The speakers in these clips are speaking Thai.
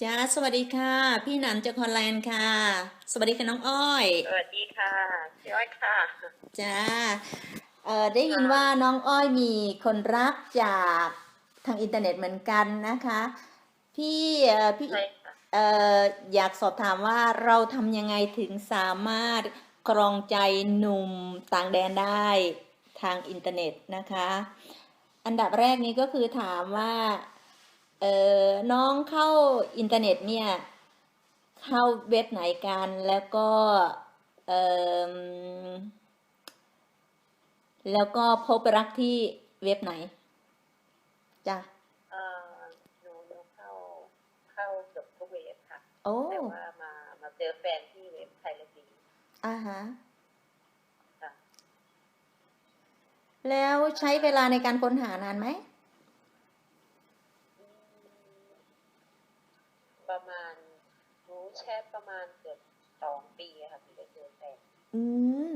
จ้าสวัสดีค่ะ พี่หนันจากฮอลแลนด์ค่ะ สวัสดีค่ะน้องอ้อย สวัสดีค่ะพี่อ้อยค่ะจ้าเอ่อได้ยินว่าน้องอ้อยมีคนรักจากทางอินเทอร์เน็ตเหมือนกันนะคะ พี่เอ่อพี่ใช่ค่ะเอ่ออยากสอบถามว่าเราทำยังไงถึงสามารถครองใจหนุ่มต่างแดนได้ทางอินเทอร์เน็ตนะคะ อันดับแรกนี้ก็คือถามว่า เอ่อน้องเข้าอินเทอร์เน็ตเนี่ย เข้าเว็บไหนกันแล้วก็เอ่อแล้วก็พบรักที่เว็บไหนจ้ะเอ่อหนูหนูเข้าเข้าเกือบทุกเว็บค่ะโอ้แต่ว่ามามาเจอแฟนที่เว็บไทยละดีอ่าฮะค่ะแล้วใช้เวลาในการค้นหานานไหม อืมประมาณหนู แชทประมาณเกือบสองปีอะค่ะที่ได้เจอแฟนอืม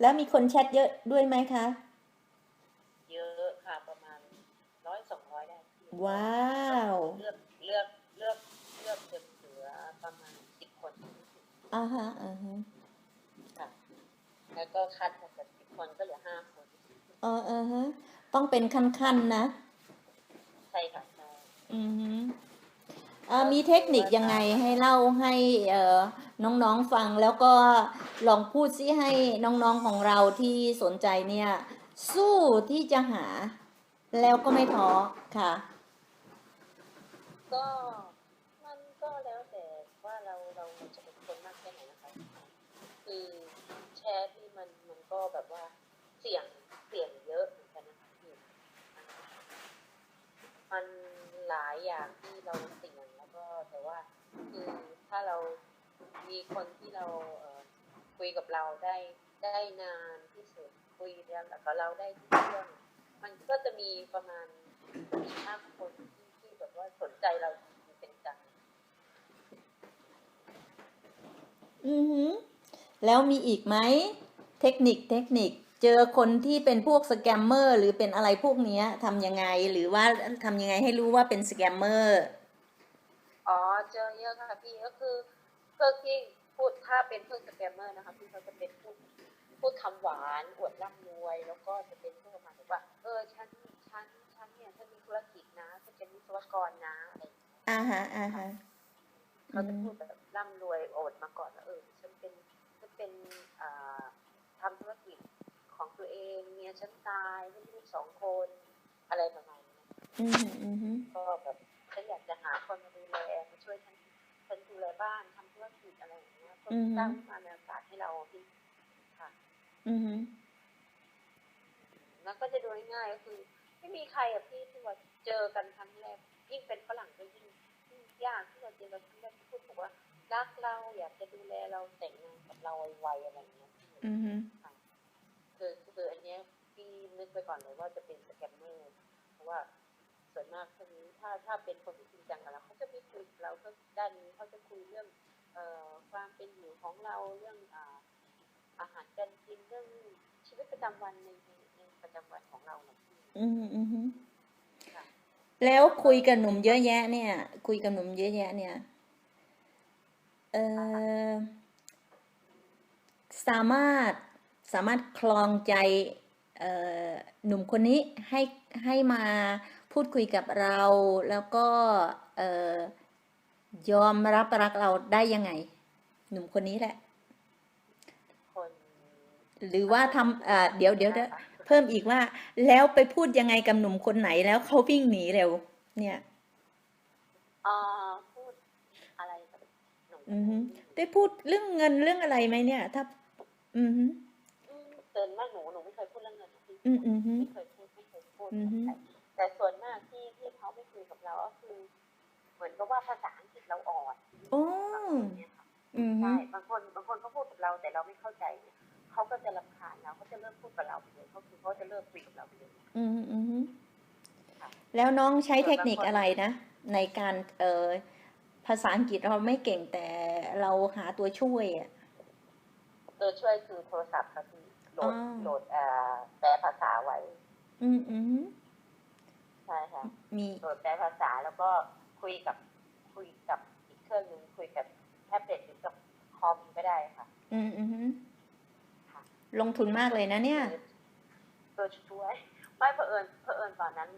แล้วมีคนแชทเยอะด้วยไหมคะ เยอะค่ะประมาณร้อยสองร้อยได้พี่ว้าว เลือกเลือกเลือกเลือกจนเหลือประมาณสิบคนอ่าฮะอ่าฮะค่ะ แล้วก็คัดออกจากสิบคนก็เหลือห้าคนเออเออฮะต้องเป็นขั้นๆนะ ใช่ค่ะใช่อือฮึอ่า มีเทคนิคยังไงให้เล่าให้น้องๆฟังแล้วก็ลองพูดซิให้น้องๆของเราที่สนใจเนี่ย สู้ที่จะหา แล้วก็ไม่ท้อค่ะ ก็มันก็แล้วแต่ว่าเราเราจะเป็นคนมากแค่ไหนนะคะคือแชร์ที่มันมันก็แบบว่าเสี่ยงเสี่ยงเยอะเหมือนกันนะคะมันหลายอย่างที่เรา คือถ้าเรามีคนที่เราเคุยกับเราได้ได้นานที่สุดคุยแล้วกับเราได้ทุกเรื่องมันก็จะมีประมาณสี่ห้าคนที่ที่แบบว่าสนใจเราจริงๆเป็นจังอือฮึแล้วมีอีกไหมเทคนิคเทคนิคเจอคนที่เป็นพวกสแกมเมอร์หรือเป็นอะไรพวกนี้ทำยังไงหรือว่าทำยังไงให้รู้ว่าเป็นสแกมเมอร์ เจอเยอะค่ะพี่ก็คือเพื่อที่พูดถ้าเป็นเพื่อนสแกมเมอร์นะคะพี่เขาจะเป็นพูดพูดคำหวานอวดร่ำรวย แล้วก็จะเป็นพูดประมาณแบบว่า เออฉันฉันฉันเนี่ยฉันมีธุรกิจนะฉันเป็นวิศวกรนะอะไรอย่างเงี้ยอ่าฮะอ่าฮะเขาจะพูดแบบร่ำรวยโอดมาก่อนว่าเออฉันเป็นฉันเป็นอ่าทำธุรกิจของตัวเองเมียฉันตายไม่ลูกสองคนอะไรประมาณนี้อืมอืมอืมก็แบบ ฉันอยากจะหาคนมาดูแลมาช่วยฉันฉันดูแลบ้านทำธุรกิจอะไรอย่างเงี้ยเพื่อสร้างมาในอากาศให้เราที่ค่ะ อืมแล้วก็จะดูง่ายๆก็คือ ไม่มีใครอะพี่ที่ว่าเจอกันครั้งแรกยิ่งเป็นฝรั่งก็ยิ่งยิ่งยากที่เราเจอกันครั้งแรกที่พูดบอกว่ารักเราอยากจะดูแลเราแต่งงานกับเราไวๆอะไรอย่างเงี้ยพี่อืมอืมคือคืออันเนี้ยพี่นึกไปก่อนเลยว่าจะเป็นสแกมเมอร์เพราะว่า ส่วนมากคนนี้ถ้าถ้าเป็นคนที่จริงจังกับเราเขาจะไม่คุยกับเราก็ด้านนี้เขาจะคุยเรื่องเอ่อความเป็นอยู่ของเราเรื่องอ่าอาหารการกินเรื่องชีวิตประจำวันในในในประจำวันของเราเนี่ยพี่อืมอืมอืมค่ะแล้วคุยกับหนุ่มเยอะแยะ เนี่ย คุยกับหนุ่มเยอะแยะ เนี่ยเออสามารถสามารถคลองใจเอ่อหนุ่มคนนี้ให้ให้มา พูดคุยกับเราแล้วก็เอ่อยอมรับรักเราได้ยังไง หนุ่มคนนี้แหละคนหรือว่าทำเอ่อเดี๋ยวเดี๋ยวเดี๋ยวเพิ่มอีกว่า แล้วไปพูดยังไงกับหนุ่มคนไหนแล้วเขาวิ่งหนีเร็ว เนี่ยเอ่อพูดอะไรกับหนุ่มอือฮึได้พูดเรื่องเงินเรื่องอะไรไหมเนี่ย ถ้า อือฮึอืมเตือนมากหนูหนูไม่เคยพูดเรื่องเงินนะพี่อืมอือฮึไม่เคยพูดไม่เคยพูดอือฮึ แต่แต่ส่วนมากที่ที่เขาไม่คุยกับเราก็คือ เหมือนกับว่าภาษาอังกฤษเราอ่อนโอ้บางคนเนี่ยค่ะอือฮึใช่บางคนบางคนเขาพูดกับเราแต่เราไม่เข้าใจเนี่ยเขาก็จะรำคาญเราเขาจะเลิกพูดกับเราไปเลยเขาคือเขาจะเลิกคุยกับเราไปเลยอือฮึอือฮึแล้วน้องใช้เทคนิคอะไรนะ ในการเอ่อภาษาอังกฤษเราไม่เก่งแต่เราหาตัวช่วยอะตัวช่วยคือโทรศัพท์ค่ะพี่โหลดอ่าโหลดเอ่อแปลภาษาไว้ อืมอือฮึ ใช่ค่ะมีโหลดแปลภาษาแล้วก็คุยกับคุยกับอีกเครื่องหนึงคุยกับแท็บเล็ตหรือกับคอมก็ได้ค่ะ อืมอืมฮึค่ะลงทุนมากเลยนะเนี่ยตัวช่วยไม่เผอิญเผอิญตอนนั้น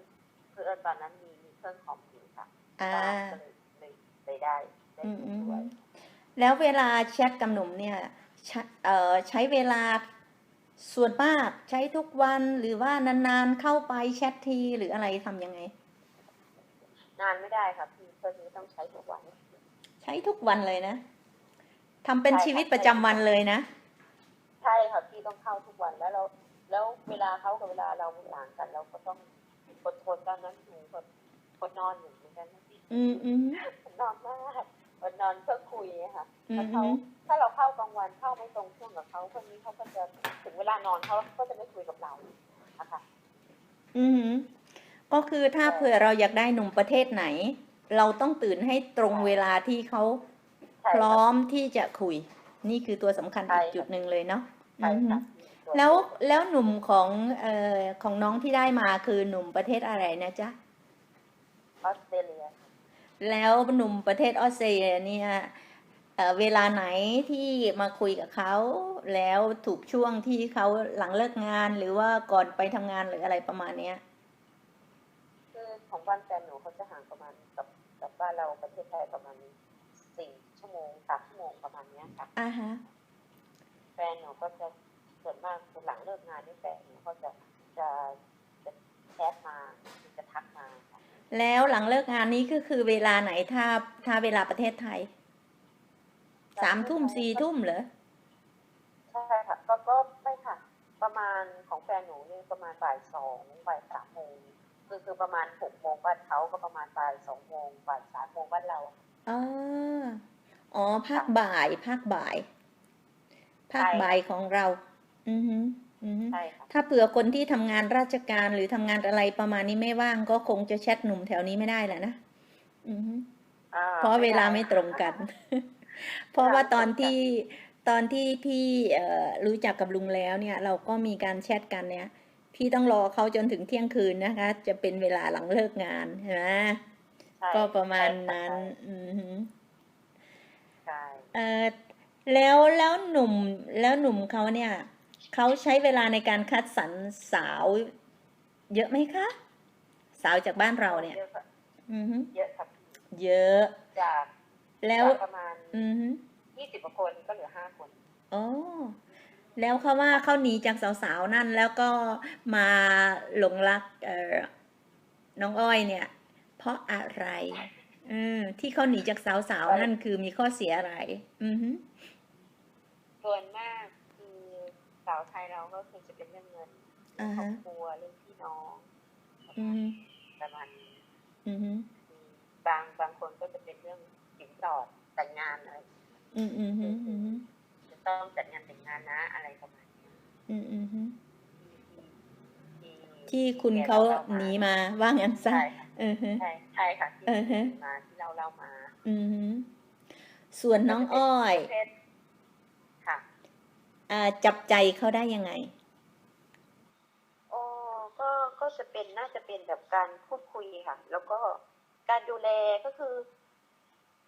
เผอิญตอนนั้นมีมีเครื่องคอมอยู่ค่ะอ่าก็เลยเลยเลยได้ได้อืมอืมช่วยแล้วเวลาแชทกับหนุ่มเนี่ยใช้เอ่อใช้เวลา ส่วนมากใช้ทุกวันหรือว่านานๆเข้าไปแชททีหรืออะไรทำยังไง นานไม่ได้ค่ะพี่เครื่องนี้ต้องใช้ทุกวัน ใช้ทุกวันเลยนะทำเป็นใช่ค่ะชีวิตประจำวันเลยนะ ใช่ค่ะพี่ต้องเข้าทุกวันแล้วเรา แล้วเวลาเขากับเวลาเรามันต่างกันเราก็ต้องอดทนตอนนั้นหนูก็อดนอนอยู่เหมือนกันนะพี่อืมอืมอดนอนมากอดนอนเพื่อคุยอะค่ะอืถ้ามเขาอืม ถ้าเราเข้ากลางวันเข้าไม่ตรงช่วงกับเขาคนนี้เขาก็จะถึงเวลานอนเขาก็จะไม่คุยกับเราอะค่ะอืมก็คือถ้าเผื่อเราอยากได้หนุ่มประเทศไหน เราต้องตื่นให้ตรงเวลาที่เขาใช่พร้อค่ะมที่จะคุย นี่คือตัวสำคัญใช่อีกค่ะจุดหนึ่งเลยเนาะใช่อืมค่ะแล้วแล้วหนุ่มของเอ่อของน้องที่ได้มาคือหนุ่มประเทศอะไรนะจ๊ะออสเตรเลียแล้วหนุ่มประเทศออสเตรเลียเนี่ย เอ่อเวลาไหนที่มาคุยกับเขาแล้วถูกช่วงที่เขาหลังเลิกงาน หรือว่าก่อนไปทำงานหรืออะไรประมาณเนี้ยคือของบ้านแฟนหนูเขาจะห่างประมาณกับกับบ้านเราประเทศไทยประมาณสี่ชั่วโมงสามชั่วโมงประมาณเนี้ยค่ะอ่าฮะแฟนหนูก็จะส่วนมากหลังเลิกงานนี่แฟนหนูก็จะจะจะแชทมาจะทักมาค่ะแล้วหลังเลิกงานนี้ก็คือเวลาไหนถ้าถ้าเวลาประเทศไทย สามทุ่มสี่ทุ่มเหรอใช่ค่ะก็ก็ไม่ค่ะ ประมาณของแฟนหนูนี่ประมาณบ่ายสองบ่ายสามโมงคือคือประมาณหกโมงบ้านเขาก็ประมาณบ่ายสองโมงบ่ายสามโมงบ้านเราอ๋ออ๋อภาคบ่ายภาคบ่ายภาคใช่ค่ะบ่ายของเรา อือฮึอือฮึใช่ค่ะถ้าเผื่อคนที่ทำงานราชการหรือทำงานอะไรประมาณนี้ไม่ว่างก็คงจะแชทหนุ่มแถวนี้ไม่ได้แหละนะอือฮึอ่เพราะเวลาด้ไม่ตรงกัน เพราะว่าตอนที่ตอนที่พี่เอ่อรู้จักกับลุงแล้วเนี่ย เราก็มีการแชทกันเนี่ย พี่ต้องรอเขาจนถึงเที่ยงคืนนะคะ จะเป็นเวลาหลังเลิกงานใช่ไหมใช่ก็ประมาณใช่นั้นค่ะอือฮึใช่เออแล้วแล้วหนุ่มแล้วหนุ่มเขาเนี่ยเขาใช้เวลาในการคัดสรรสาวเยอะไหมคะ สาวจากบ้านเราเนี่ย เยอะค่ะอือฮึเยอะครับเยอะจาก แล้วจากประมาณอือฮึยี่สิบกว่าคนก็เหลือห้าคนอ๋อแล้วเขาว่าเขาหนีจากสาวๆนั่นแล้วก็มาหลงรักเอ่อน้องอ้อยเนี่ย เพราะอะไรเออที่เขาหนีจากสาวๆนั่นคือมีข้อเสียอะไร อือฮึส่วนมากคือสาวไทยเราก็คือจะเป็นเรื่องเงินอ่าครอฮะบครัวเรื่องพี่น้องอือฮึประมาณนี้อือฮึอืมบางบางคนก็จะ เป็นเรื่อนสอดแต่งงานอะไรอืมอืมอืมอืมจะต้องจัดงานแต่งงานนะ อะไรประมาณนี้อืมอืมอืมที่คุณเขาหนีมาว่างั้นซะใช่ใช่ใช่ค่ะที่หนีมาที่เราเล่ามา อืมส่วนน้องอ้อยค่ะอ่าจับใจเขาได้ยังไงโอ้ก็ก็จะเป็นน่าจะเป็นแบบการพูดคุยค่ะ แล้วก็การดูแลก็คือ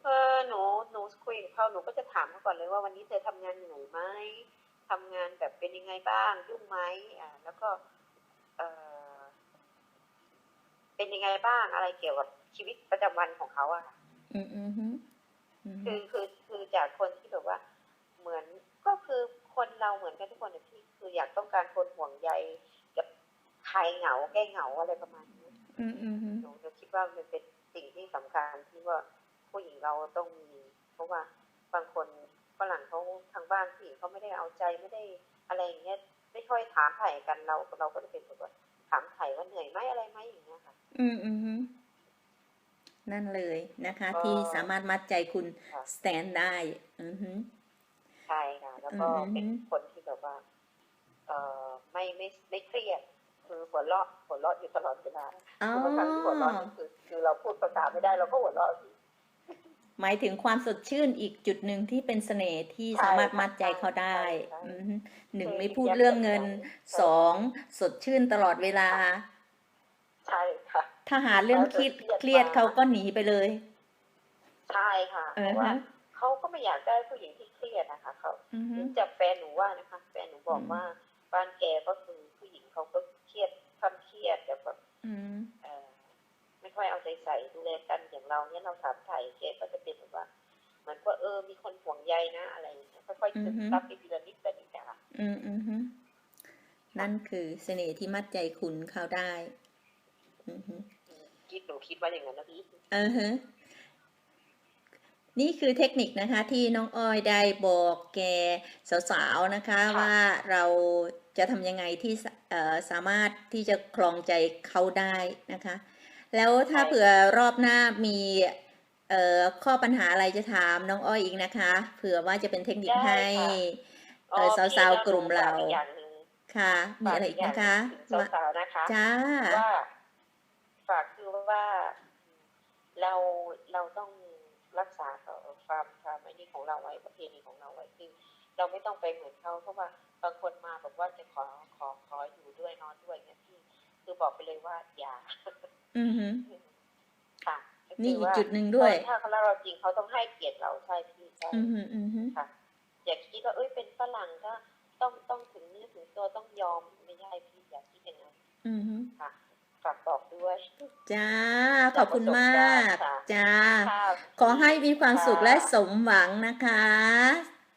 เออหนูหนูคุยกับเขาหนูก็จะถามเขาก่อนเลยว่าวันนี้เธอทำงานเหนื่อยไหมทำงานแบบเป็นยังไงบ้างยุ่งไหมอ่าแล้วก็เออเป็นยังไงบ้างอะไรเกี่ยวกับชีวิตประจำวันของเขาอะค่ะอืมอืมฮึอืมคืฮึอคือคือจากคนที่แบบว่า เหมือนก็คือคนเราเหมือนกันทุกคนนะพี่คืออยากต้องการคนห่วงใยกับคลายเหงาแก้เหงาอะไรประมาณนี้อืมอืมฮึหนูจะคิดว่ามันเป็นสิ่งที่สำคัญที่ว่า ผู้หญิงเราต้องมีเพราะว่าบางคนฝรั่งเขาทางบ้านผู้หญิงเขาไม่ได้เอาใจไม่ได้อะไรอย่างเงี้ยไม่ค่อยถามไถ่กันเราเราก็จะเป็นแบบว่าถามไถ่ว่าเหนื่อยไหมอะไรไหมอย่างเงี้ยค่ะ อืมอืมฮึนั่นเลยนะคะก็ที่สามารถมัดใจคุณค่ะสแตนได้ อืมฮึใช่ค่ะ แล้วก็อืมเป็นคนที่แบบว่า เอ่อไม่ไม่ไม่เครียดคือหัวเราะหัวเราะอยู่ตลอดเวลาอ๋อคือบางครั้งที่หัวเราะนี่คือคือเราพูดภาษาไม่ได้เราก็หัวเราะ หมายถึงความสดชื่นอีกจุดหนึ่งที่เป็นเสน่ห์ที่ใช่สามารถมัดใจเขาได้ใช่ใช่อืมฮึหนึ่งคือไม่พูดแยกเรื่องเงินแยกสองสดชื่นตลอดเวลา ใช่ค่ะ ถ้าหาเรื่องคิดเขาจะเคเครีรียยดดเขามากก็หนีไปเลย ใช่ค่ะเอเพอราะว่าฮะเขาก็ไม่อยากได้ผู้หญิงที่เครียดนะคะเขาอือฮึจากแฟนหนูว่านะคะ แฟนหนูบอกอืมว่าบ้านแกก็คือผู้หญิงเขาก็เครียดความเครียดแบบ ค่อยเอาใจใส่ดูแลกันอย่างเราเนี่ยเราถามไถ่แกก็จะเป็นแบบว่าเหมือนว่าเออมีคนห่วงใยนะอะไรอย่างเงี้ยค่อยๆซึมซับไปทีละนิดละนิดอะค่ะอืมอืมฮึนั่นคือเสน่ห์ที่มัดใจคุณเขาได้ อือฮึอืมคิดหนูคิดว่าอย่างนั้นนะพี่เออฮะนี่คือเทคนิคนะคะที่น้องอ้อยได้บอกแกสาวๆนะคะว่าเราจะทำยังไงที่สเอ่อสามารถที่จะครองใจเขาได้นะคะ แล้วถ้าเผื่อรอบหน้ามีเอ่อข้อปัญหาอะไรจะถามน้องอ้อยอีกนะคะ เผื่อว่าจะเป็นเทคนิคให้เอ่อสาวๆกลุ่มเราฝอีกอย่างหนึ่งค่ะ มีอะไรอีกนะคะฝากว่าอีกอย่างหนึ่งถึงสาวๆนะคะจ้าว่าฝากคือว่าเราเราต้องรักษาความความไอ้นี่ของเราไว้ประเพณีของเราไว้คือเราไม่ต้องไปเหมือนเขาเพราะว่าบางคนมาบอกว่าจะขอขอขออยู่ด้วยนอนด้วยเนี่ยพี่ คือบอกไปเลยว่าอย่าอือฮึค่ะก็คือนี่อีกว่าจุดหนึ่งด้วย ถ้าเขารักเราจริงเขาต้องให้เกียรติเราใช่พี่ใช่อือฮึอือฮึค่ะอย่าคิดว่าเอ้ยเป็นฝรั่งก็ต้องต้องถึงเนื้อถึงตัวต้องยอมไม่ใช่พี่อย่าคิดอย่างนั้นอือฮึค่ะฝากบอกด้วย จ้า ขอบคุณมากค่ะจ้าค่ะขอให้มีความสุขค่ะและสมหวังนะคะค